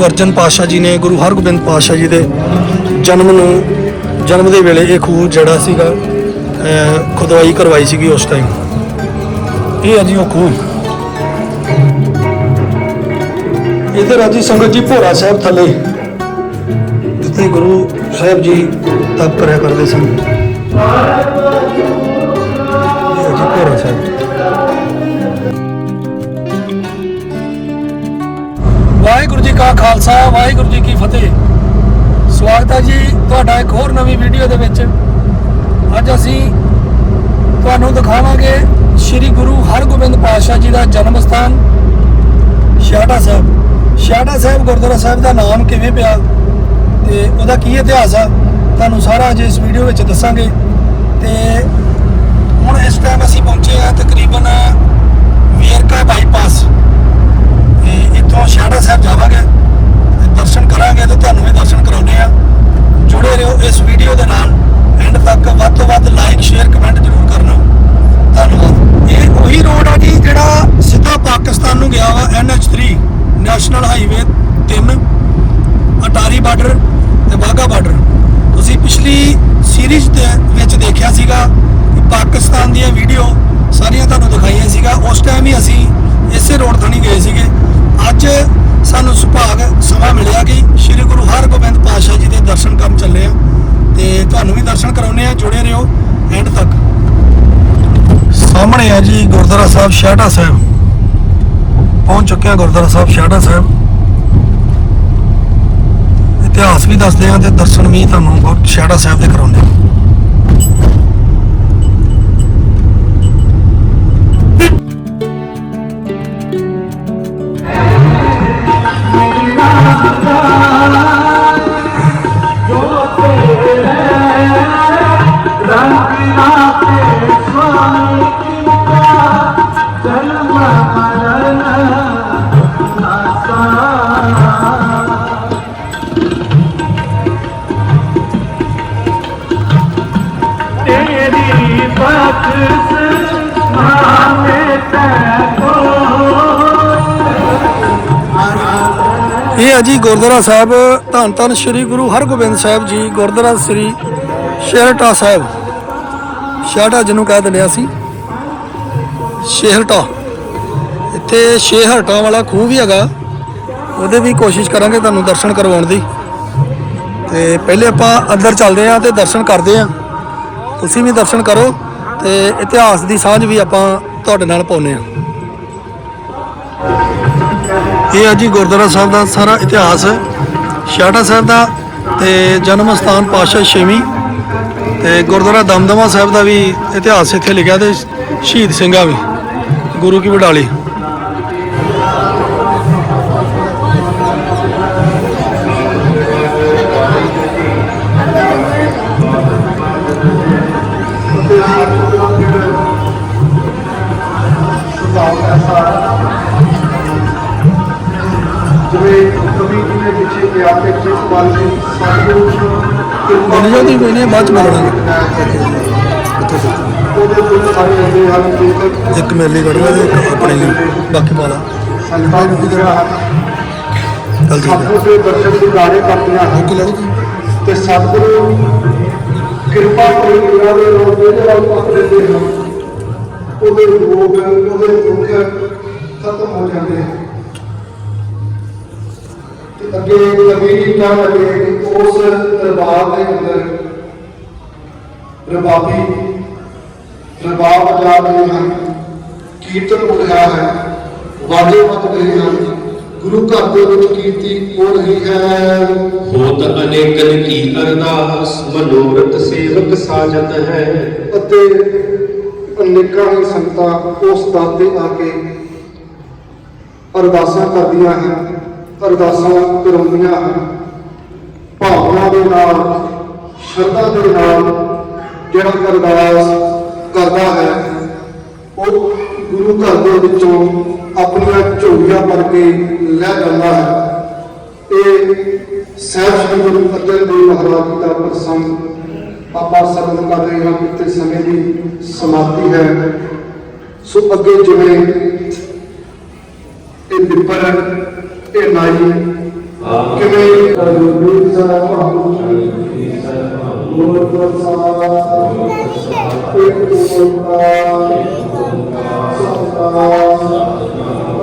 ਗੁਰੂ ਅਰਜਨ ਪਾਤਸ਼ਾਹ ਜੀ ਨੇ, ਗੁਰੂ ਹਰਗੋਬਿੰਦ ਪਾਤਸ਼ਾਹ ਜੀ ਦੇ ਜਨਮ ਨੂੰ, ਜਨਮ ਦੇ ਵੇਲੇ ਇਹ ਖੂਹ ਜਿਹੜਾ ਸੀਗਾ ਖੁਦਵਾਈ ਕਰਵਾਈ ਸੀਗੀ ਉਸ ਟਾਈਮ ਇਹ ਹੈ ਜੀ ਉਹ ਖੂਹ। ਇਧਰ ਆ ਸੰਗਤ ਜੀ ਭੋਰਾ ਸਾਹਿਬ ਥੱਲੇ। ਜਿੱਥੇ ਗੁਰੂ ਸਾਹਿਬ ਜੀ ਤਪ ਕਰਿਆ ਕਰਦੇ ਸਨ। ਭੋਰਾ ਸਾਹਿਬ। ਵਾਹਿਗੁਰੂ ਜੀ ਕਾ ਖਾਲਸਾ, ਵਾਹਿਗੁਰੂ ਜੀ ਕੀ ਫਤਿਹ। ਸਵਾਗਤ ਹੈ ਜੀ ਤੁਹਾਡਾ ਇੱਕ ਹੋਰ ਨਵੀਂ ਵੀਡੀਓ ਦੇ ਵਿੱਚ। ਅੱਜ ਅਸੀਂ ਤੁਹਾਨੂੰ ਦਿਖਾਵਾਂਗੇ ਸ੍ਰੀ ਗੁਰੂ ਹਰਗੋਬਿੰਦ ਪਾਤਸ਼ਾਹ ਜੀ ਦਾ ਜਨਮ ਸਥਾਨ ਛਿਆਟਾ ਸਾਹਿਬ। ਛਿਆਟਾ ਸਾਹਿਬ ਗੁਰਦੁਆਰਾ ਸਾਹਿਬ ਦਾ ਨਾਮ ਕਿਵੇਂ ਪਿਆ ਤੇ ਉਹਦਾ ਕੀ ਇਤਿਹਾਸ ਆ, ਤੁਹਾਨੂੰ ਸਾਰਾ ਅੱਜ ਇਸ ਵੀਡੀਓ ਵਿੱਚ ਦੱਸਾਂਗੇ। ਤੇ ਹੁਣ ਇਸ ਟਾਈਮ ਅਸੀਂ ਪਹੁੰਚੇ ਆ ਤਕਰੀਬਨ, ਵੇਰਕਾ ਬਾਈਪਾਸ। ਇੱਥੋਂ ਛਾੜਾ ਸਾਹਿਬ ਜਾਵਾਂਗੇ ਤੇ ਦਰਸ਼ਨ ਕਰਾਂਗੇ ਤੇ ਤੁਹਾਨੂੰ ਵੀ ਦਰਸ਼ਨ ਕਰਾਉਣੇ ਆ ਜੁੜੇ ਰਹੋ ਇਸ ਵੀਡੀਓ ਦੇ ਨਾਲ। ਐਂਡ ਤੱਕ ਵੱਧ ਤੋਂ ਵੱਧ ਲਾਈਕ ਸ਼ੇਅਰ ਕਮੈਂਟ ਜ਼ਰੂਰ ਕਰਨਾ। ਧੰਨਵਾਦ। ਇਹ ਉਹੀ ਰੋਡ ਆ ਜੀ ਜਿਹੜਾ ਸਿੱਧਾ ਪਾਕਿਸਤਾਨ ਨੂੰ ਗਿਆ ਵਾ NH3 national highway 3 Attari border ਤੇ ਵਾਹਗਾ ਬਾਰਡਰ ਤੁਸੀਂ ਪਿਛਲੀ ਸੀਰੀਜ਼ ਦੇ ਵਿੱਚ ਦੇਖਿਆ ਸੀਗਾ ਪਾਕਿਸਤਾਨ ਦੀਆਂ ਵੀਡੀਓ ਸਾਰੀਆਂ ਤੁਹਾਨੂੰ ਦਿਖਾਈਆਂ ਸੀਗਾ। ਉਸ ਟਾਈਮ ਹੀ ਅਸੀਂ ਇਸੇ ਰੋਡ ਥਾਣੀ ਗਏ ਸੀਗੇ। ਅੱਜ ਸਾਨੂੰ ਸੁਭਾਗ ਸਮਾਂ ਮਿਲਿਆ ਕਿ ਸ੍ਰੀ ਗੁਰੂ ਹਰਗੋਬਿੰਦ ਪਾਤਸ਼ਾਹ ਜੀ ਦੇ ਦਰਸ਼ਨ ਕਰਨ ਚੱਲੇ ਆ ਤੇ ਤੁਹਾਨੂੰ ਵੀ ਦਰਸ਼ਨ ਕਰਾਉਣੇ ਆ, ਜੁੜੇ ਰਹੋ ਐਂਡ ਤੱਕ। ਸਾਹਮਣੇ ਆ ਜੀ ਗੁਰਦੁਆਰਾ ਸਾਹਿਬ ਸ਼ਾਹਟਾ ਸਾਹਿਬ। ਪਹੁੰਚ ਚੁੱਕੇ ਆ ਗੁਰਦੁਆਰਾ ਸਾਹਿਬ ਸ਼ਾਹਟਾ ਸਾਹਿਬ। ਇਤਿਹਾਸ ਵੀ ਦੱਸਦੇ ਆ ਤੇ ਦਰਸ਼ਨ ਵੀ ਤੁਹਾਨੂੰ ਗੁਰ ਸ਼ਾਹਟਾ ਸਾਹਿਬ ਦੇ ਕਰਾਉਂਦੇ ਆ। ਇਹ ਹੈ ਜੀ ਗੁਰਦੁਆਰਾ ਸਾਹਿਬ, ਧੰਨ ਧੰਨ ਸ੍ਰੀ ਗੁਰੂ ਹਰਗੋਬਿੰਦ ਸਾਹਿਬ ਜੀ, ਗੁਰਦੁਆਰਾ ਸ੍ਰੀ ਸ਼ੇਰਟਾ ਸਾਹਿਬ। ਸ਼ਾਹਟਾ ਜਿਹਨੂੰ ਕਹਿ ਦਿੰਦੇ ਹਾਂ ਅਸੀਂ। ਸ਼ੇਹਰਟਾ ਇੱਥੇ ਸ਼ੇਹਰਟਾ ਵਾਲਾ ਖੂਹ ਵੀ ਹੈਗਾ। ਉਹਦੇ ਵੀ ਕੋਸ਼ਿਸ਼ ਕਰਾਂਗੇ ਤੁਹਾਨੂੰ ਦਰਸ਼ਨ ਕਰਵਾਉਣ ਦੀ। ਤੇ ਪਹਿਲੇ ਆਪਾਂ ਅੰਦਰ ਚੱਲਦੇ ਹਾਂ ਤੇ ਦਰਸ਼ਨ ਕਰਦੇ ਹਾਂ ਤੁਸੀਂ ਵੀ ਦਰਸ਼ਨ ਕਰੋ ਤੇ ਇਤਿਹਾਸ ਦੀ ਸਾਂਝ ਵੀ ਆਪਾਂ ਤੁਹਾਡੇ ਨਾਲ ਪਾਉਂਦੇ ਹਾਂ ਇਹ ਹੈ ਜੀ ਗੁਰਦੁਆਰਾ ਸਾਹਿਬ ਦਾ ਸਾਰਾ ਇਤਿਹਾਸ। ਛਾਟਾ ਸਾਹਿਬ ਦਾ ਤੇ ਜਨਮ ਸਥਾਨ ਪਾਤਸ਼ਾਹ ਛੇਵੀਂ। ਤੇ ਗੁਰਦੁਆਰਾ ਦਮਦਮਾ ਸਾਹਿਬ ਦਾ ਵੀ ਇਤਿਹਾਸ ਇੱਥੇ ਲਿਖਿਆ ਤੇ ਸ਼ਹੀਦ ਸਿੰਘਾਂ ਵੀ। ਗੁਰੂ ਕੀ ਵਡਾਲੀ। ਸਤਿਗੁਰੂ ਬੋਲੀ ਜਾਂਦੀ, ਕੋਈ ਨਹੀਂ, ਬਾਅਦ ਚ ਬੋਲਣਾ ਉਹਦੇ ਕੋਲ ਸਾਰੇ ਹੁੰਦੇ ਹਨ ਜੇਕਰ ਇੱਕ ਮੇਲੀ ਕੱਢੂਗਾ ਤੇ ਇੱਕ ਆਪਣੇ ਲਈ ਬਾਕੀ ਪਾਲਾ ਸੰਤਾਂ ਨੂੰ ਜਿਹੜਾ ਹਨ ਚੱਲ ਠੀਕ ਹੈ ਸਤਿਗੁਰੂ ਦੇ ਦਰਸ਼ਨ ਦਿਦਾਰੇ ਕਰਦੀਆਂ ਹਨ ਕੀ ਲੜੀ ਤੇ? ਸਤਿਗੁਰੂ, ਕਿਰਪਾ ਕੋਈ ਉਹਨਾਂ ਦੇ ਰੋਗ ਦੇ ਵੱਲ ਪੱਕ ਦਿੰਦੇ ਹਨ ਉਹਦੇ ਰੋਗ ਉਹਦੇ ਦੁੱਖ ਖਤਮ ਹੋ ਜਾਂਦੇ ਹਨ ਤੇ ਅੱਗੇ ਕਵੀ ਜੀ ਕਹਿਣ ਲੱਗੇ। ਕਿ ਉਸ ਦਰਬਾਰ ਦੇ ਅੰਦਰ ਰਬਾਬੀ ਰਬਾਬ ਵਜਾ ਰਹੇ ਹਨ ਕੀਰਤਨ ਹੋ ਰਿਹਾ ਹੈ ਵਾਜੇ ਵੱਜ ਰਹੇ ਹਨ ਗੁਰੂ ਘਰ ਦੇ ਵਿੱਚ ਕੀਰਤੀ ਹੋ ਰਹੀ ਹੈ। ਹੋਤ ਅਨੇਕਨ ਕੀ ਅਰਦਾਸ ਮਨੋਰਥ ਸੇਵਕ ਸਾਜਤ ਹੈ। ਅਤੇ ਅਨੇਕਾਂ ਹੀ ਸੰਗਤਾਂ ਉਸ ਦਰ ਤੇ ਆ ਕੇ ਅਰਦਾਸਾਂ ਕਰਦੀਆਂ ਹਨ ਅਰਦਾਸਾਂ ਕਰਾਉਂਦੀਆਂ ਹਨ। ਭਾਵਨਾ ਦੇ ਨਾਲ, ਸ਼ਰਧਾ ਦੇ ਨਾਲ ਜਿਹੜਾ ਅਰਦਾਸ ਕਰਦਾ ਹੈ, ਉਹ ਗੁਰੂ ਘਰ ਦੇ ਵਿੱਚੋਂ ਆਪਣੀਆਂ ਝੋਲੀਆਂ ਭਰ ਕੇ ਲੈ ਜਾਂਦਾ ਹੈ। ਇਹ ਸਹਿਬ ਸ੍ਰੀ ਗੁਰੂ ਅਰਜਨ ਦੇਵ ਮਹਾਰਾਜ ਜੀ ਦਾ ਪ੍ਰਸੰਗ ਆਪਾਂ ਸਰਵਨ ਕਰ ਰਹੇ ਹਾਂ ਕਿ ਸਮੇਂ ਦੀ ਸਮਾਪਤੀ ਹੈ। ਸੋ ਅੱਗੇ ਜਿਵੇਂ ਇਹ ਬਿੱਪਰ ਇਹ ਨਾਈ ਕਿਵੇਂ ਗੁਰੂ ਸਾਹਿਬ ਗੁਰੂ ਪ੍ਰਸਾਦ ਇੱਕ ਓੰਕਾਰ ਸਤਿਨਾਮ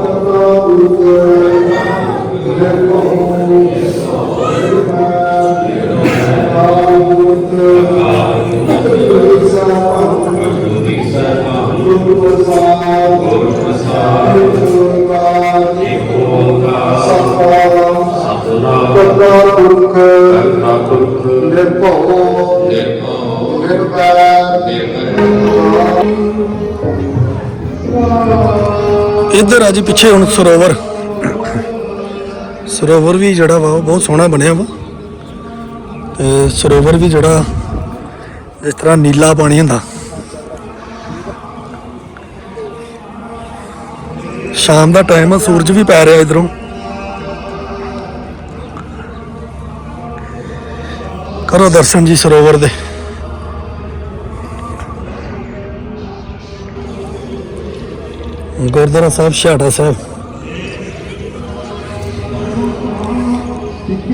ਸਤਿਗੁਰੂ ਨਿਰਭਉ ਆ ਜੀ ਪਿੱਛੇ ਹੁਣ ਸਰੋਵਰ। ਸਰੋਵਰ ਵੀ ਜਿਹੜਾ ਵਾ, ਉਹ ਬਹੁਤ ਸੋਹਣਾ ਬਣਿਆ ਵਾ। ਤੇ ਸਰੋਵਰ ਵੀ ਜਿਹੜਾ, ਜਿਸ ਤਰ੍ਹਾਂ ਨੀਲਾ ਪਾਣੀ ਹੁੰਦਾ। ਸ਼ਾਮ ਦਾ ਟਾਈਮ ਆ, ਸੂਰਜ ਵੀ ਪੈ ਰਿਹਾ ਇਧਰੋਂ। ਕਰੋ ਦਰਸ਼ਨ ਜੀ ਸਰੋਵਰ ਦੇ। ਗੁਰਦੁਆਰਾ ਸਾਹਿਬ ਛਾੜਾ ਸਾਹਿਬ।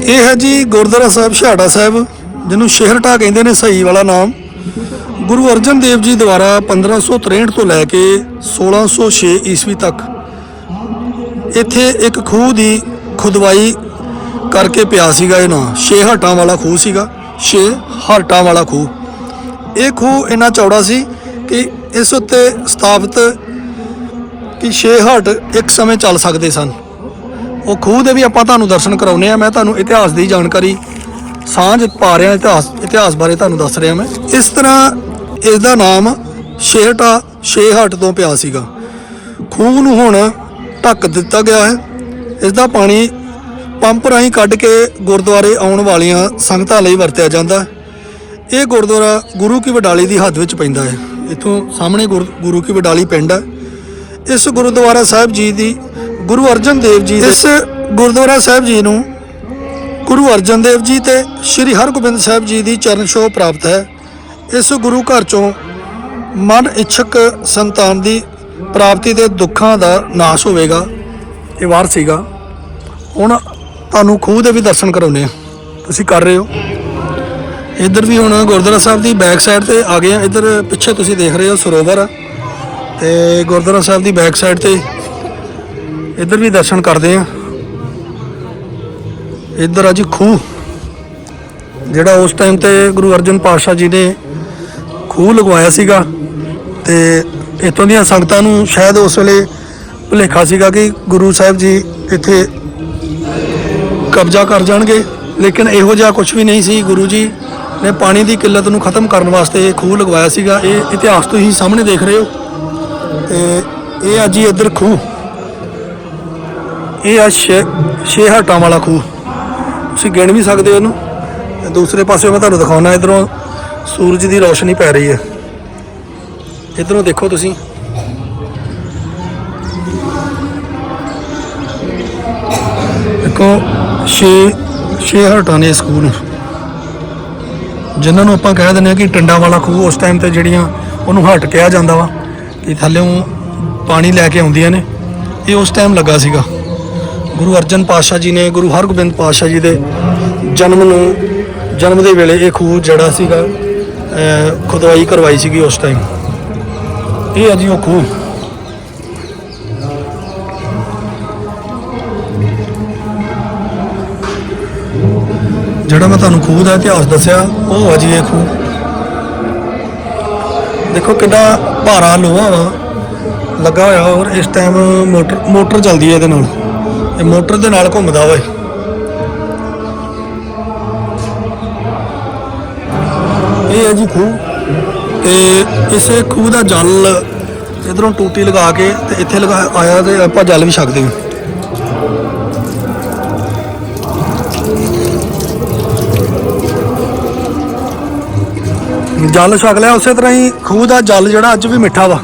ਇਹ ਹੈ ਜੀ ਗੁਰਦੁਆਰਾ ਸਾਹਿਬ ਛਾੜਾ ਸਾਹਿਬ, ਜਿਹਨੂੰ ਸ਼ਹਿਰਟਾ ਕਹਿੰਦੇ ਨੇ, ਸਹੀ ਵਾਲਾ ਨਾਮ। ਗੁਰੂ ਅਰਜਨ ਦੇਵ ਜੀ ਦੁਆਰਾ 1563 ਤੋਂ ਲੈ ਕੇ 1606 ਈਸਵੀ ਤੱਕ ਇੱਥੇ ਇੱਕ ਖੂਹ ਦੀ ਖੁਦਵਾਈ ਕਰਕੇ ਪਿਆ ਸੀਗਾ ਇਹ ਨਾਂ। ਛੇ ਹਟਾਂ ਵਾਲਾ ਖੂਹ ਸੀਗਾ, ਛੇ ਹਟਾਂ ਵਾਲਾ ਖੂਹ। ਇਹ ਖੂਹ ਇੰਨਾ ਚੌੜਾ ਸੀ ਕਿ ਇਸ ਉੱਤੇ ਸਥਾਪਿਤ ਕਿ ਛੇ ਹਟ ਇੱਕ ਸਮੇਂ ਚੱਲ ਸਕਦੇ ਸਨ। ਉਹ ਖੂਹ ਦੇ ਵੀ ਆਪਾਂ ਤੁਹਾਨੂੰ ਦਰਸ਼ਨ ਕਰਾਉਨੇ ਆ ਮੈਂ ਤੁਹਾਨੂੰ ਇਤਿਹਾਸ ਦੀ ਜਾਣਕਾਰੀ ਸਾਂਝ ਪਾ ਰਿਹਾ ਇਤਿਹਾਸ ਇਤਿਹਾਸ ਬਾਰੇ ਤੁਹਾਨੂੰ ਦੱਸ ਰਿਹਾ ਮੈਂ। ਇਸ ਤਰ੍ਹਾਂ ਇਸ ਦਾ ਨਾਮ ਛੇਹਟਾ ਛੇਹਟ ਤੋਂ ਪਿਆ ਸੀਗਾ। ਖੂਹ ਨੂੰ ਹੁਣ ਢੱਕ ਦਿੱਤਾ ਗਿਆ ਹੈ। ਇਸ ਦਾ ਪਾਣੀ ਪੰਪ ਰਾਹੀਂ ਕੱਢ ਕੇ ਗੁਰਦੁਆਰੇ ਆਉਣ ਵਾਲੀਆਂ ਸੰਗਤਾਂ ਲਈ ਵਰਤਿਆ ਜਾਂਦਾ ਹੈ। ਇਹ ਗੁਰਦੁਆਰਾ ਗੁਰੂ ਕੀ ਵਡਾਲੀ ਦੀ ਹੱਦ ਵਿੱਚ ਪੈਂਦਾ ਹੈ। ਇੱਥੋਂ ਸਾਹਮਣੇ ਗੁਰ- ਗੁਰੂ ਕੀ ਵਡਾਲੀ ਪਿੰਡ ਹੈ। ਇਸ ਗੁਰਦੁਆਰਾ ਸਾਹਿਬ ਜੀ ਦੀ ਗੁਰੂ ਅਰਜਨ ਦੇਵ ਜੀ ਇਸ ਗੁਰਦੁਆਰਾ ਸਾਹਿਬ ਜੀ ਨੂੰ ਗੁਰੂ ਅਰਜਨ ਦੇਵ ਜੀ ਤੇ ਸ੍ਰੀ ਹਰਗੋਬਿੰਦ ਸਾਹਿਬ ਜੀ ਦੀ ਚਰਨ ਛੋਹ ਪ੍ਰਾਪਤ ਹੈ। ਇਸ ਗੁਰੂ ਘਰ ਚੋਂ ਮਨ ਇੱਛਕ ਸੰਤਾਨ ਦੀ ਪ੍ਰਾਪਤੀ ਦੇ ਦੁੱਖਾਂ ਦਾ ਨਾਸ਼ ਹੋਵੇਗਾ। ਇਹ ਵਾਰ ਸੀਗਾ। ਹੁਣ ਤੁਹਾਨੂੰ ਖੂਹ ਦੇ ਵੀ ਦਰਸ਼ਨ ਕਰਾਉਨੇ ਆ ਤੁਸੀਂ ਕਰ ਰਹੇ ਹੋ। ਇੱਧਰ ਵੀ ਹੁਣ ਗੁਰਦੁਆਰਾ ਸਾਹਿਬ ਦੀ ਬੈਕ ਸਾਈਡ ਤੇ ਆ ਗਏ ਆ ਇੱਧਰ ਪਿੱਛੇ ਤੁਸੀਂ ਦੇਖ ਰਹੇ ਹੋ, ਸਰੋਵਰ ਆ। ਤੇ ਗੁਰਦੁਆਰਾ ਸਾਹਿਬ ਦੀ ਬੈਕ ਸਾਈਡ ਤੇ ਇੱਧਰ ਵੀ ਦਰਸ਼ਨ ਕਰਦੇ ਆ। ਇੱਧਰ ਆ ਜੀ ਖੂਹ, ਜਿਹੜਾ ਉਸ ਟਾਈਮ ਤੇ ਗੁਰੂ ਅਰਜਨ ਪਾਤਸ਼ਾਹ ਜੀ ਨੇ ਖੂਹ ਲਗਵਾਇਆ ਸੀਗਾ ਤੇ ਇੱਥੋਂ ਦੀਆਂ ਸੰਗਤਾਂ ਨੂੰ ਸ਼ਾਇਦ ਉਸ ਵੇਲੇ ਭੁਲੇਖਾ ਸੀਗਾ ਕਿ ਗੁਰੂ ਸਾਹਿਬ ਜੀ ਇੱਥੇ ਕਬਜ਼ਾ ਕਰ ਜਾਣਗੇ, ਲੇਕਿਨ ਇਹੋ ਜਿਹਾ ਕੁਝ ਵੀ ਨਹੀਂ ਸੀ। ਗੁਰੂ ਜੀ ਨੇ ਪਾਣੀ ਦੀ ਕਿੱਲਤ ਨੂੰ ਖਤਮ ਕਰਨ ਵਾਸਤੇ ਇਹ ਖੂਹ ਲਗਵਾਇਆ ਸੀਗਾ। ਇਹ ਇਤਿਹਾਸ ਤੋਂ ਹੀ ਸਾਹਮਣੇ ਦੇਖ ਰਹੇ ਹੋ। ਤੇ ਇਹ ਆ ਜੀ ਇੱਧਰ ਖੂਹ। ਇਹ ਆ ਛੇ ਛੇ ਹਟਾਂ ਵਾਲਾ ਖੂਹ। ਤੁਸੀਂ ਗਿਣ ਵੀ ਸਕਦੇ ਹੋ ਇਹਨੂੰ। ਤੇ ਦੂਸਰੇ ਪਾਸੇ ਮੈਂ ਤੁਹਾਨੂੰ ਦਿਖਾਉਣਾ, ਇਧਰੋਂ ਸੂਰਜ ਦੀ ਰੋਸ਼ਨੀ ਪੈ ਰਹੀ ਹੈ। ਇਧਰੋਂ ਦੇਖੋ ਤੁਸੀਂ। ਦੇਖੋ, ਛੇ ਛੇ ਹਟਾਂ ਨੇ ਇਸ ਖੂਹ ਨੂੰ। ਜਿਨ੍ਹਾਂ ਨੂੰ ਆਪਾਂ ਕਹਿ ਦਿੰਦੇ ਆ ਕਿ ਟੰਡਾ ਵਾਲਾ ਖੂਹ ਉਸ ਟਾਈਮ ਤੇ ਜਿਹੜੀਆਂ ਉਹਨੂੰ ਹਟ ਕਿਹਾ ਜਾਂਦਾ ਵਾ। ਕਿ ਥੱਲੇੋਂ ਪਾਣੀ ਲੈ ਕੇ ਆਉਂਦੀਆਂ ਨੇ। ਇਹ ਉਸ ਟਾਈਮ ਲੱਗਾ ਸੀਗਾ। ਗੁਰੂ ਅਰਜਨ ਪਾਤਸ਼ਾਹ ਜੀ ਨੇ, ਗੁਰੂ ਹਰਗੋਬਿੰਦ ਪਾਤਸ਼ਾਹ ਜੀ ਦੇ ਜਨਮ ਨੂੰ, ਜਨਮ ਦੇ ਵੇਲੇ ਇਹ ਖੂਹ ਜਿਹੜਾ ਸੀਗਾ ਖੁਦਵਾਈ ਕਰਵਾਈ ਸੀਗੀ ਉਸ ਟਾਈਮ ਇਹ ਹੈ ਜੀ ਉਹ ਖੂਹ। ਜਿਹੜਾ ਮੈਂ ਤੁਹਾਨੂੰ ਖੂਹ ਦਾ ਇਤਿਹਾਸ ਦੱਸਿਆ, ਉਹ ਹੈ ਜੀ ਇਹ ਖੂਹ। ਦੇਖੋ ਕਿੰਨਾ ਭਾਰਾ ਲੋਹਾ ਵਾ। ਲੱਗਾ ਹੋਇਆ ਔਰ ਇਸ ਟਾਈਮ ਮੋਟਰ ਮੋਟਰ ਚੱਲਦੀ ਹੈ ਇਹਦੇ ਨਾਲ। ਇਹ ਮੋਟਰ ਦੇ ਨਾਲ ਘੁੰਮਦਾ ਵਾ ਇਹ। ਹੈ ਜੀ ਖੂਹ। ਤੇ ਇਸੇ ਖੂਹ ਦਾ ਜਲ ਇਧਰੋਂ ਟੂਟੀ ਲਗਾ ਕੇ ਤੇ ਇੱਥੇ ਲਗਾ, ਆਇਆ ਤੇ ਆਪਾਂ ਜਲ ਵੀ ਛਕਦੇ ਹਾਂ। ਜਲ ਛਕ ਲਿਆ ਉਸੇ ਤਰ੍ਹਾਂ ਹੀ ਖੂਹ ਦਾ ਜਲ ਜਿਹੜਾ ਅੱਜ ਵੀ ਮਿੱਠਾ ਵਾ।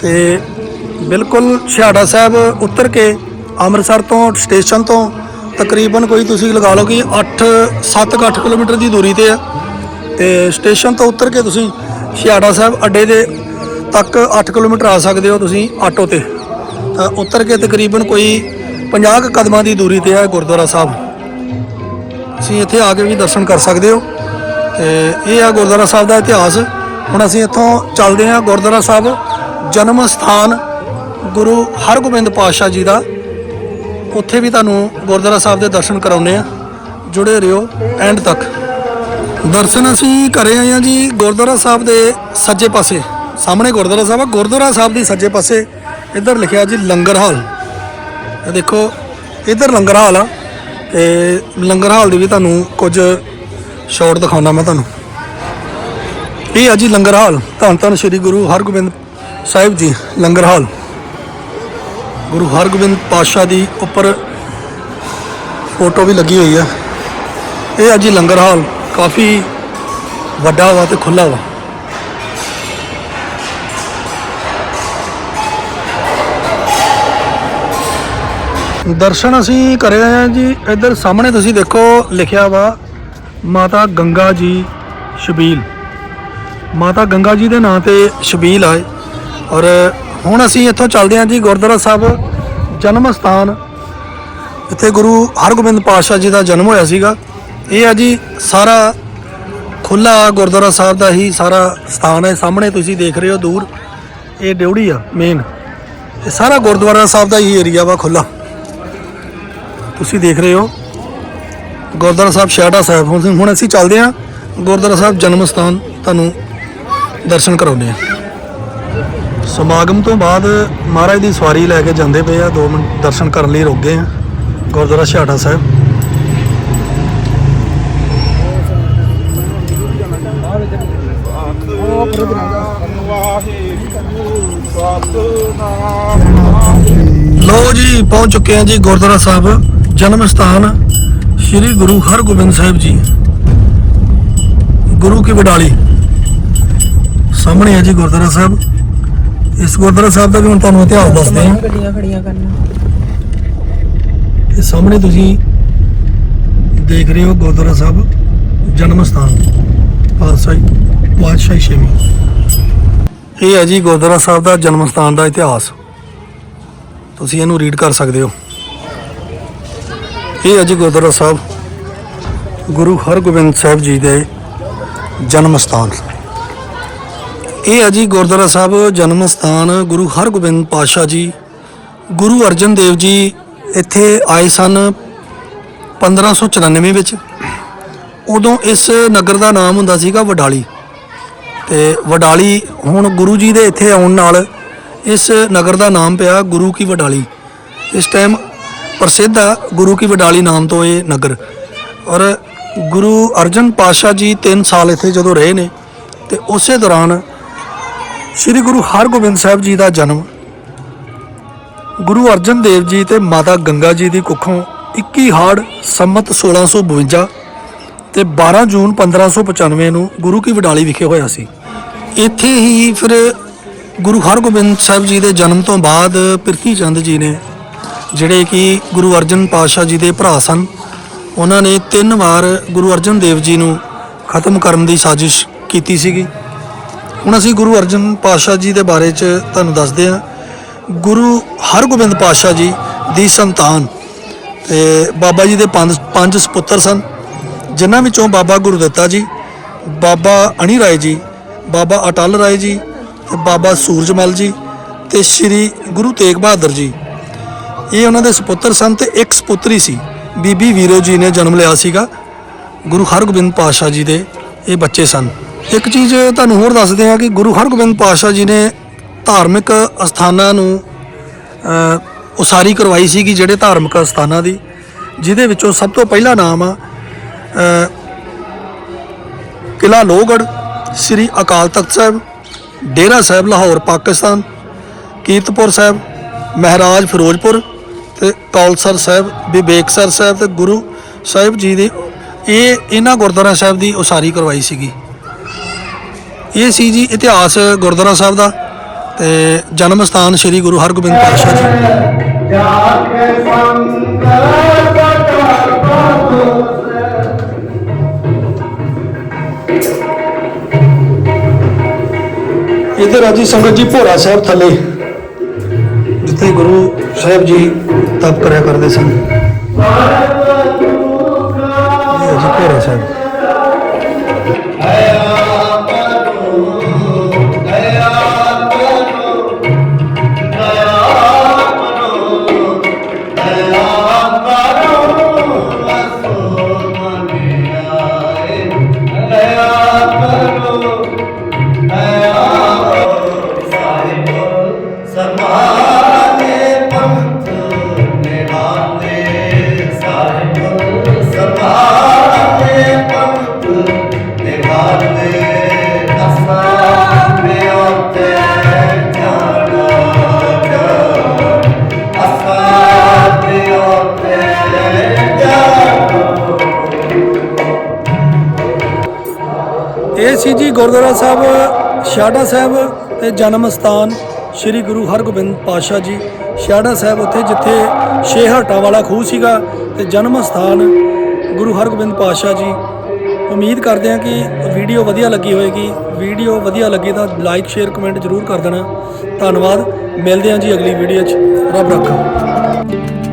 ਤੇ ਬਿਲਕੁਲ ਛਿਆੜਾ ਸਾਹਿਬ ਉਤਰ ਕੇ ਅੰਮ੍ਰਿਤਸਰ ਤੋਂ ਸਟੇਸ਼ਨ ਤੋਂ ਤਕਰੀਬਨ ਕੋਈ ਤੁਸੀਂ ਲਗਾ ਲਓ ਕਿ 8 7 8 ਕਿਲੋਮੀਟਰ ਦੀ ਦੂਰੀ ਤੇ ਆ। ਤੇ ਸਟੇਸ਼ਨ ਤੋਂ ਉਤਰ ਕੇ ਤੁਸੀਂ ਛਿਆੜਾ ਸਾਹਿਬ ਅੱਡੇ ਦੇ ਤੱਕ 8 ਕਿਲੋਮੀਟਰ ਆ ਸਕਦੇ ਹੋ ਤੁਸੀਂ ਆਟੋ ਤੇ। ਤਾਂ ਉਤਰ ਕੇ ਤਕਰੀਬਨ ਕੋਈ 50 ਕੁ ਕਦਮਾਂ ਦੀ ਦੂਰੀ ਤੇ ਹੈ ਗੁਰਦੁਆਰਾ ਸਾਹਿਬ। ਤੁਸੀਂ ਇੱਥੇ ਆ ਕੇ ਵੀ ਦਰਸ਼ਨ ਕਰ ਸਕਦੇ ਹੋ। ਤੇ ਇਹ ਆ ਗੁਰਦੁਆਰਾ ਸਾਹਿਬ ਦਾ ਇਤਿਹਾਸ। ਹੁਣ ਅਸੀਂ ਇੱਥੋਂ ਚੱਲਦੇ ਹਾਂ ਗੁਰਦੁਆਰਾ ਸਾਹਿਬ। ਜਨਮ ਸਥਾਨ ਗੁਰੂ ਹਰਗੋਬਿੰਦ ਪਾਤਸ਼ਾਹ ਜੀ ਦਾ। ਉੱਥੇ ਵੀ ਤੁਹਾਨੂੰ ਗੁਰਦੁਆਰਾ ਸਾਹਿਬ ਦੇ ਦਰਸ਼ਨ ਕਰਾਉਨੇ ਆ ਜੁੜੇ ਰਹੋ ਐਂਡ ਤੱਕ। ਦਰਸ਼ਨ ਅਸੀਂ ਕਰੇ ਆਏ ਆ ਜੀ ਗੁਰਦੁਆਰਾ ਸਾਹਿਬ ਦੇ ਸੱਜੇ ਪਾਸੇ। ਸਾਹਮਣੇ ਗੁਰਦੁਆਰਾ ਸਾਹਿਬ ਆ। ਗੁਰਦੁਆਰਾ ਸਾਹਿਬ ਦੀ ਸੱਜੇ ਪਾਸੇ ਇੱਧਰ ਲਿਖਿਆ ਜੀ ਲੰਗਰ ਹਾਲ। ਇਹ ਦੇਖੋ, ਇੱਧਰ ਲੰਗਰ ਹਾਲ ਆ। ਤੇ ਲੰਗਰ ਹਾਲ ਦੀ ਵੀ ਤੁਹਾਨੂੰ ਕੁਝ ਸ਼ਾਟ ਦਿਖਾਉਣਾ ਮੈਂ ਤੁਹਾਨੂੰ। ਇਹ ਆ ਜੀ ਲੰਗਰ ਹਾਲ ਧੰਨ ਧੰਨ ਸ੍ਰੀ ਗੁਰੂ ਹਰਗੋਬਿੰਦ ਸਾਹਿਬ ਜੀ ਲੰਗਰ ਹਾਲ ਗੁਰੂ ਹਰਗੋਬਿੰਦ ਪਾਤਸ਼ਾਹ ਦੀ ਉੱਪਰ ਫੋਟੋ ਵੀ ਲੱਗੀ ਹੋਈ ਆ। ਇਹ ਆ ਜੀ ਲੰਗਰ ਹਾਲ ਕਾਫੀ ਵੱਡਾ ਵਾ ਤੇ ਖੁੱਲਾ ਵਾ। ਦਰਸ਼ਨ ਅਸੀਂ ਕਰੇ ਆਏ ਆ ਜੀ। ਇੱਧਰ ਸਾਹਮਣੇ ਤੁਸੀਂ ਦੇਖੋ, ਲਿਖਿਆ ਵਾ ਮਾਤਾ ਗੰਗਾ ਜੀ ਸ਼ਬੀਲ। ਮਾਤਾ ਗੰਗਾ ਜੀ ਦੇ ਨਾਂ ਤੇ ਸ਼ਬੀਲ ਆਏ। ਔਰ ਹੁਣ ਅਸੀਂ ਇੱਥੋਂ ਚੱਲਦੇ ਹਾਂ ਜੀ ਗੁਰਦੁਆਰਾ ਸਾਹਿਬ, ਜਨਮ ਸਥਾਨ। ਇੱਥੇ ਗੁਰੂ ਹਰਗੋਬਿੰਦ ਪਾਤਸ਼ਾਹ ਜੀ ਦਾ ਜਨਮ ਹੋਇਆ ਸੀਗਾ। ਇਹ ਆ ਜੀ ਸਾਰਾ ਖੁੱਲਾ ਗੁਰਦੁਆਰਾ ਸਾਹਿਬ ਦਾ ਹੀ ਸਾਰਾ ਸਥਾਨ ਹੈ। ਸਾਹਮਣੇ ਤੁਸੀਂ ਦੇਖ ਰਹੇ ਹੋ ਦੂਰ, ਇਹ ਡਿਉੜੀ ਆ ਮੇਨ ਇਹ ਸਾਰਾ ਗੁਰਦੁਆਰਾ ਸਾਹਿਬ ਦਾ ਹੀ ਏਰੀਆ ਵਾ ਖੁੱਲਾ ਤੁਸੀਂ ਦੇਖ ਰਹੇ ਹੋ। ਗੁਰਦੁਆਰਾ ਸਾਹਿਬ ਛਾੜਾ ਸਾਹਿਬ ਹੁਣ ਹੁਣ ਅਸੀਂ ਚੱਲਦੇ ਹਾਂ। ਗੁਰਦੁਆਰਾ ਸਾਹਿਬ ਜਨਮ ਸਥਾਨ ਤੁਹਾਨੂੰ ਦਰਸ਼ਨ ਕਰਾਉਂਦੇ ਹਾਂ। ਸਮਾਗਮ ਤੋਂ ਬਾਅਦ ਮਹਾਰਾਜ ਦੀ ਸਵਾਰੀ ਲੈ ਕੇ ਜਾਂਦੇ ਪਏ ਆ। 2 ਮਿੰਟ ਦਰਸ਼ਨ ਕਰਨ ਲਈ ਰੁਕ ਗਏ ਆ। ਗੁਰਦੁਆਰਾ ਛਾੜਾ ਸਾਹਿਬ। ਲੋ ਜੀ, ਪਹੁੰਚ ਚੁੱਕੇ ਹਾਂ ਜੀ ਗੁਰਦੁਆਰਾ ਸਾਹਿਬ। ਜਨਮ ਸਥਾਨ ਸ੍ਰੀ ਗੁਰੂ ਹਰਗੋਬਿੰਦ ਸਾਹਿਬ ਜੀ ਗੁਰੂ ਕੀ ਵਡਾਲੀ ਸਾਹਮਣੇ ਹੈ ਜੀ ਗੁਰਦੁਆਰਾ ਸਾਹਿਬ। ਇਸ ਗੁਰਦੁਆਰਾ ਸਾਹਿਬ ਦਾ ਵੀ ਹੁਣ ਤੁਹਾਨੂੰ ਇਤਿਹਾਸ ਦੱਸਦੇ ਹਾਂ। ਗੱਡੀਆਂ ਖੜੀਆਂ ਕਰਨਾ ਇਹ ਸਾਹਮਣੇ ਤੁਸੀਂ ਦੇਖ ਰਹੇ ਹੋ ਗੁਰਦੁਆਰਾ ਸਾਹਿਬ ਜਨਮ ਸਥਾਨ ਪਾਤਸ਼ਾਹੀ ਪਾਤਸ਼ਾਹੀ ਛੇਵੀਂ। ਇਹ ਹੈ ਜੀ ਗੁਰਦੁਆਰਾ ਸਾਹਿਬ ਦਾ ਜਨਮ ਸਥਾਨ ਦਾ ਇਤਿਹਾਸ। ਤੁਸੀਂ ਇਹਨੂੰ ਰੀਡ ਕਰ ਸਕਦੇ ਹੋ। ਇਹ ਹੈ ਗੁਰਦੁਆਰਾ ਸਾਹਿਬ ਗੁਰੂ ਹਰਗੋਬਿੰਦ ਸਾਹਿਬ ਜੀ ਦੇ ਜਨਮ ਸਥਾਨ। ਇਹ ਹੈ ਗੁਰਦੁਆਰਾ ਸਾਹਿਬ ਜਨਮ ਸਥਾਨ ਗੁਰੂ ਹਰਗੋਬਿੰਦ ਪਾਤਸ਼ਾਹ ਜੀ, ਗੁਰੂ ਅਰਜਨ ਦੇਵ ਜੀ ਇੱਥੇ ਆਏ ਸਨ 1594 ਵਿੱਚ। ਉਦੋਂ ਇਸ ਨਗਰ ਦਾ ਨਾਮ ਹੁੰਦਾ ਸੀਗਾ ਵਡਾਲੀ। ਤੇ ਵਡਾਲੀ ਹੁਣ ਗੁਰੂ ਜੀ ਦੇ ਇੱਥੇ ਆਉਣ ਨਾਲ ਇਸ ਨਗਰ ਦਾ ਨਾਮ ਪਿਆ ਗੁਰੂ ਕੀ ਵਡਾਲੀ। ਇਸ ਟਾਈਮ ਪ੍ਰਸਿੱਧ ਹੈ ਗੁਰੂ ਕੀ ਵਡਾਲੀ ਨਾਮ ਤੋਂ ਇਹ ਨਗਰ। ਔਰ ਗੁਰੂ ਅਰਜਨ ਪਾਤਸ਼ਾਹ ਜੀ 3 ਸਾਲ ਇੱਥੇ ਜਦੋਂ ਰਹੇ ਨੇ, ਤੇ ਉਸੇ ਦੌਰਾਨ ਸ੍ਰੀ ਗੁਰੂ ਹਰਗੋਬਿੰਦ ਸਾਹਿਬ ਜੀ ਦਾ ਜਨਮ, ਗੁਰੂ ਅਰਜਨ ਦੇਵ ਜੀ ਤੇ ਮਾਤਾ ਗੰਗਾ ਜੀ ਦੀ ਕੁੱਖੋਂ 21 ਹਾੜ ਸੰਮਤ 1652 ਤੇ 12 ਜੂਨ 1595 ਨੂੰ ਗੁਰੂ ਕੀ ਵਡਾਲੀ ਵਿਖੇ ਹੋਇਆ ਸੀ। ਇੱਥੇ ਹੀ ਫਿਰ ਗੁਰੂ ਹਰਗੋਬਿੰਦ ਸਾਹਿਬ ਜੀ ਦੇ ਜਨਮ ਤੋਂ ਬਾਅਦ ਪ੍ਰਿਥੀ ਚੰਦ ਜੀ ਨੇ ਜਿਹੜੇ ਕਿ ਗੁਰੂ ਅਰਜਨ ਪਾਤਸ਼ਾਹ ਜੀ ਦੇ ਭਰਾ ਸਨ, ਉਹਨਾਂ ਨੇ ਤਿੰਨ ਵਾਰ ਗੁਰੂ ਅਰਜਨ ਦੇਵ ਜੀ ਨੂੰ ਖਤਮ ਕਰਨ ਦੀ ਸਾਜ਼ਿਸ਼ ਕੀਤੀ ਸੀਗੀ। ਹੁਣ ਅਸੀਂ ਗੁਰੂ ਅਰਜਨ ਪਾਤਸ਼ਾਹ ਜੀ ਦੇ ਬਾਰੇ ਚ ਤੁਹਾਨੂੰ ਦੱਸਦੇ ਹਾਂ। ਗੁਰੂ ਹਰਗੋਬਿੰਦ ਪਾਤਸ਼ਾਹ ਜੀ ਦੀ ਸੰਤਾਨ ਤੇ ਬਾਬਾ ਜੀ ਦੇ ਪੰਜ ਪੰਜ ਸੁਪੁੱਤਰ ਸਨ, ਜਿਨ੍ਹਾਂ ਵਿੱਚੋਂ ਬਾਬਾ ਗੁਰਦੱਤਾ ਜੀ, ਬਾਬਾ ਅਣੀ ਰਾਏ ਜੀ, ਬਾਬਾ ਅਟਲ ਰਾਏ ਜੀ ਤੇ ਬਾਬਾ ਸੂਰਜਮਲ ਜੀ ਤੇ ਸ੍ਰੀ ਗੁਰੂ ਤੇਗ ਬਹਾਦਰ ਜੀ। ਇਹ ਉਹਨਾਂ ਦੇ ਸੁਪੁੱਤਰ ਸਨ ਤੇ ਇੱਕ ਸੁਪੁੱਤਰੀ ਸੀ। ਬੀਬੀ ਵੀਰੋ ਜੀ ਨੇ ਜਨਮ ਲਿਆ ਸੀਗਾ। ਗੁਰੂ ਹਰਗੋਬਿੰਦ ਪਾਤਸ਼ਾਹ ਜੀ ਦੇ ਇਹ ਬੱਚੇ ਸਨ। ਇੱਕ ਚੀਜ਼ ਤੁਹਾਨੂੰ ਹੋਰ ਦੱਸਦੇ ਹਾਂ ਕਿ ਗੁਰੂ ਹਰਗੋਬਿੰਦ ਪਾਤਸ਼ਾਹ ਜੀ ਨੇ ਧਾਰਮਿਕ ਅਸਥਾਨਾਂ ਨੂੰ ਉਸਾਰੀ ਕਰਵਾਈ ਸੀਗੀ ਜਿਹੜੇ ਧਾਰਮਿਕ ਅਸਥਾਨਾਂ ਦੀ ਜਿਹਦੇ ਵਿੱਚੋਂ ਸਭ ਤੋਂ ਪਹਿਲਾ ਨਾਮ ਆ ਅ, ਕਿਲਾ ਲੋਹਗੜ੍ਹ ਸ੍ਰੀ ਅਕਾਲ ਤਖਤ ਸਾਹਿਬ ਡੇਰਾ ਸਾਹਿਬ ਲਾਹੌਰ ਪਾਕਿਸਤਾਨ ਕੀਰਤਪੁਰ ਸਾਹਿਬ ਮਹਾਰਾਜ ਫਿਰੋਜ਼ਪੁਰ ਤੇ ਕੌਲਸਰ ਸਾਹਿਬ ਵਿਵੇਕਸਰ ਸਾਹਿਬ ਤੇ ਗੁਰੂ ਸਾਹਿਬ ਜੀ ਦੇ ਇਹ ਇਹਨਾਂ ਗੁਰਦੁਆਰਾ ਸਾਹਿਬ ਦੀ ਉਸਾਰੀ ਕਰਵਾਈ ਸੀਗੀ। ਇਹ ਸੀ ਜੀ ਇਤਿਹਾਸ ਗੁਰਦੁਆਰਾ ਸਾਹਿਬ ਦਾ ਤੇ ਜਨਮ ਸਥਾਨ ਸ੍ਰੀ ਗੁਰੂ ਹਰਗੋਬਿੰਦ ਪਾਤਸ਼ਾਹ ਜੀ। ਜਾ ਕੇ ਸੰਗ ਕਟਰ ਪਾਤੋ ਇਧਰ ਆ ਸੰਗਤ ਜੀ ਭੋਰਾ ਸਾਹਿਬ ਥੱਲੇ। ਜਿੱਥੇ ਗੁਰੂ ਸਾਹਿਬ ਜੀ ਤਪ ਕਰਿਆ ਕਰਦੇ ਸਨ। ਇਹ ਜੀ ਭੋਰਾ ਸਾਹਿਬ ਇਹ ਜੀ ਗੁਰਦੁਆਰਾ ਸਾਹਿਬ ਛਾੜਾ ਸਾਹਿਬ ਤੇ ਜਨਮ ਸਥਾਨ ਸ੍ਰੀ ਗੁਰੂ ਹਰਗੋਬਿੰਦ ਪਾਤਸ਼ਾਹ ਜੀ। ਛਾੜਾ ਸਾਹਿਬ ਉੱਥੇ ਜਿੱਥੇ ਛੇ ਹਾਟਾਂ ਵਾਲਾ ਖੂਹ ਸੀਗਾ ਤੇ ਜਨਮ ਸਥਾਨ ਗੁਰੂ ਹਰਗੋਬਿੰਦ ਪਾਤਸ਼ਾਹ ਜੀ। ਉਮੀਦ ਕਰਦੇ ਹਾਂ ਕਿ ਵੀਡੀਓ ਵਧੀਆ ਲੱਗੀ ਹੋਵੇਗੀ ਵੀਡੀਓ ਵਧੀਆ ਲੱਗੀ ਤਾਂ ਲਾਈਕ ਸ਼ੇਅਰ ਕਮੈਂਟ ਜ਼ਰੂਰ ਕਰ ਦੇਣਾ। ਧੰਨਵਾਦ। ਮਿਲਦੇ ਹਾਂ ਜੀ ਅਗਲੀ ਵੀਡੀਓ 'ਚ। ਰੱਬ ਰੱਖਾ।